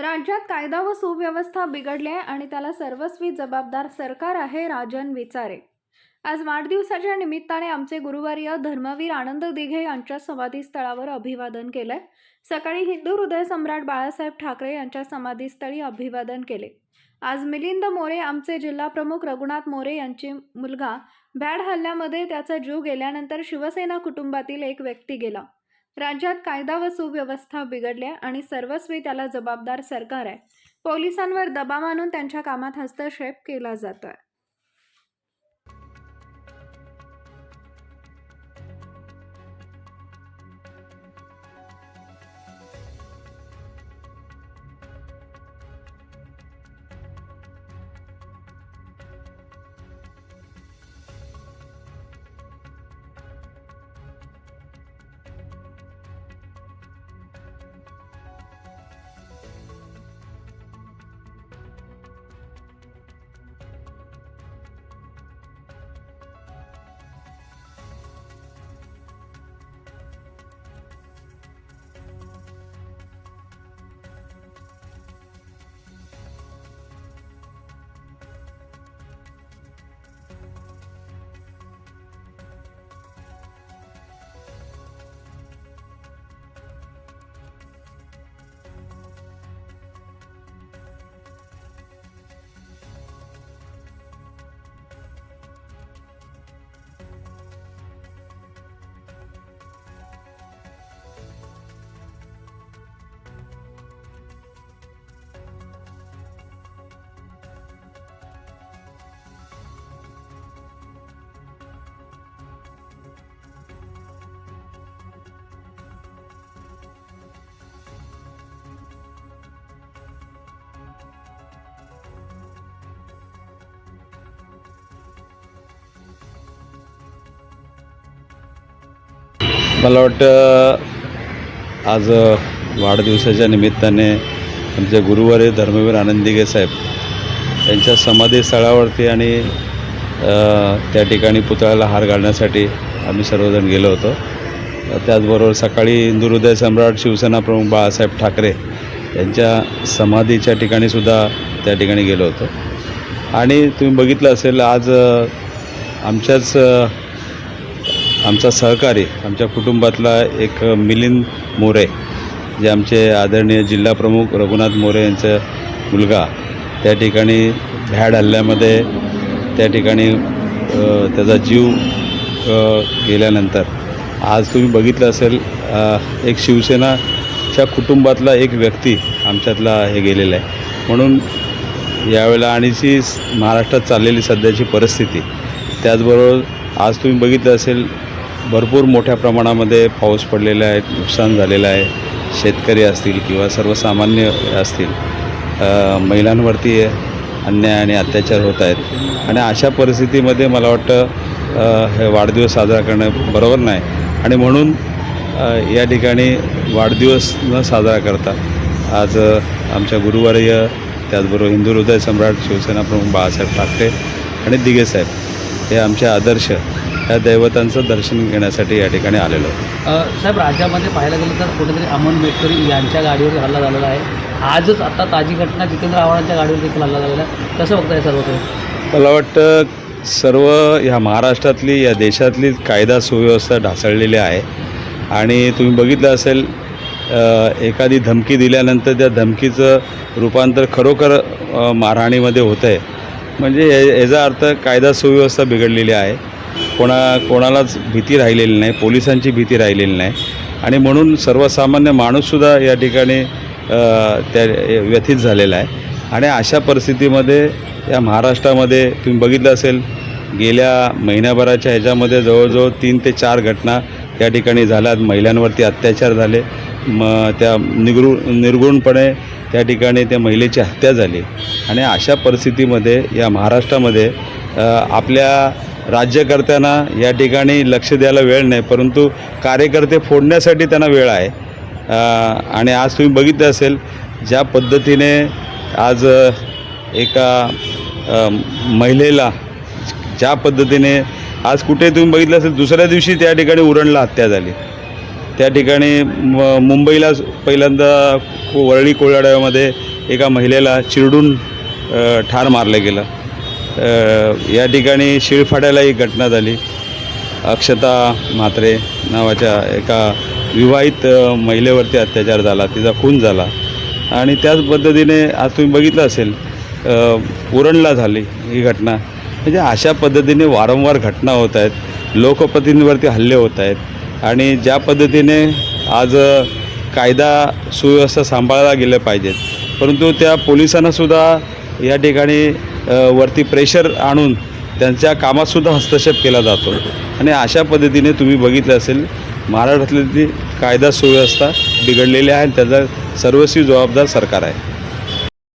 राज्यात कायदा व सुव्यवस्था बिघडली आहे आणि त्याला सर्वस्वी जबाबदार सरकार आहे राजन विचारे. आज वाढदिवसाच्या निमित्ताने आमचे गुरुवार्य धर्मवीर आनंद दिघे यांच्या समाधीस्थळावर अभिवादन केलंय. सकाळी हिंदू हृदय सम्राट बाळासाहेब ठाकरे यांच्या समाधीस्थळी अभिवादन केले. आज मिलिंद मोरे आमचे जिल्हा प्रमुख रघुनाथ मोरे यांची मुलगा. भॅड हल्ल्यामध्ये त्याचा जीव गेल्यानंतर शिवसेना कुटुंबातील एक व्यक्ती गेला. राज्यात कायदा व सुव्यवस्था बिघडल्या आणि सर्वस्वी त्याला जबाबदार सरकार आहे. पोलिसांवर दबाव आणून त्यांच्या कामात हस्तक्षेप केला जातोय. मला वाटतं आज वाढदिवसाच्या निमित्ताने आमचे गुरुवारी धर्मवीर आनंदिगे साहेब त्यांच्या समाधीस्थळावरती आणि त्या ठिकाणी पुतळ्याला हार घालण्यासाठी आम्ही सर्वजण गेलो होतो. त्याचबरोबर सकाळी हिंदू हृदय सम्राट शिवसेना प्रमुख बाळासाहेब ठाकरे यांच्या समाधीच्या ठिकाणीसुद्धा त्या ठिकाणी गेलो होतो. आणि तुम्ही बघितलं असेल आज आमच्याच आमचा सहकारी आमच्या कुटुंबातला एक मिलिंद मोरे जे आमचे आदरणीय जिल्हाप्रमुख रघुनाथ मोरे यांचा मुलगा. त्या ठिकाणी भ्याड हल्ल्यामध्ये त्या ठिकाणी त्याचा जीव गेल्यानंतर. आज तुम्ही बघितलं असेल एक शिवसेनाच्या कुटुंबातला एक व्यक्ती आमच्यातला हे गेलेला आहे. म्हणून यावेळेला आणि महाराष्ट्रात चाललेली सध्याची परिस्थिती. त्याचबरोबर आज तुम्ही बघितलं असेल भरपूर मोठ्या प्रमाणामध्ये पाऊस पडलेला आहे नुकसान झालेलं आहे. शेतकरी असतील किंवा सर्वसामान्य असतील महिलांवरती अन्याय आणि अत्याचार होत आहेत. आणि अशा परिस्थितीमध्ये मला वाटतं हे वाढदिवस साजरा करणं बरोबर नाही. आणि म्हणून या ठिकाणी वाढदिवस न साजरा करता आज आमच्या गुरुवार्य त्याचबरोबर हिंदू हृदय सम्राट शिवसेना प्रमुख बाळासाहेब ठाकरे आणि दिघे साहेब हे आमचे आदर्श या दैवतांचं दर्शन घेण्यासाठी या ठिकाणी आलेलो आहे साहेब राज्यामध्ये पाहायला गेलं तर कुठेतरी अमोल मेटकरी यांच्या गाडीवर हल्ला झालेला आहे. आजच आता ताजी घटना जितेंद्र आव्हाडांच्या गाडीवर देखील हल्ला झालेला आहे. कसं बघताय सर्व काही मला वाटतं सर्व ह्या महाराष्ट्रातली या देशातली कायदा सुव्यवस्था ढासळलेली आहे. आणि तुम्ही बघितलं असेल एखादी धमकी दिल्यानंतर त्या धमकीचं रूपांतर खरोखर मारहाणीमध्ये होतं आहे म्हणजे याचा अर्थ कायदा सुव्यवस्था बिघडलेली आहे. कोणा कोणालाच भीती राहिलेली नाही पोलिसांची भीती राहिलेली नाही. आणि म्हणून सर्वसामान्य माणूससुद्धा या ठिकाणी त्या व्यथित झालेला आहे. आणि अशा परिस्थितीमध्ये या महाराष्ट्रामध्ये तुम्ही बघितलं असेल गेल्या महिन्याभराच्या ह्याच्यामध्ये जवळजवळ तीन ते चार घटना त्या ठिकाणी झाल्यात. महिलांवरती अत्याचार झाले. मग त्या निगृ निर्गुणपणे त्या ठिकाणी त्या महिलेची हत्या झाली. आणि अशा परिस्थितीमध्ये या महाराष्ट्रामध्ये आपल्या राज्यकर्त्यांना या ठिकाणी लक्ष द्यायला वेळ नाही परंतु कार्यकर्ते फोडण्यासाठी त्यांना वेळ आहे. आणि आज तुम्ही बघितलं असेल ज्या पद्धतीने आज एका महिलेला ज्या पद्धतीने आज कुठे तुम्ही बघितलं असेल दुसऱ्या दिवशी त्या ठिकाणी उरणला हत्या झाली. त्या ठिकाणी म मुंबईला पहिल्यांदा को- वरळी कोळाड्यामध्ये एका महिलेला चिरडून ठार मारलं गेलं. या ठिकाणी शिळफाड्याला ही घटना झाली. अक्षता म्हात्रे नावाच्या एका विवाहित महिलेवरती अत्याचार झाला तिचा खून झाला. आणि त्याच पद्धतीने आज तुम्ही बघितलं असेल उरणला झाली ही घटना. म्हणजे अशा पद्धतीने वारंवार घटना होत आहेत लोकप्रतिनिधींवरती हल्ले होत आहेत. आणि ज्या पद्धतीने आज कायदा सुव्यवस्था सांभाळला गेल्या पाहिजेत. परंतु त्या पोलिसांनासुद्धा या ठिकाणी वरती प्रेशर आणून त्यांच्या कामातसुद्धा हस्तक्षेप केला जातो. आणि अशा पद्धतीने तुम्ही बघितलं असेल महाराष्ट्रातली कायदा सुव्यवस्था बिघडलेली आहे आणि त्याचा सर्वस्वी जबाबदार सरकार आहे.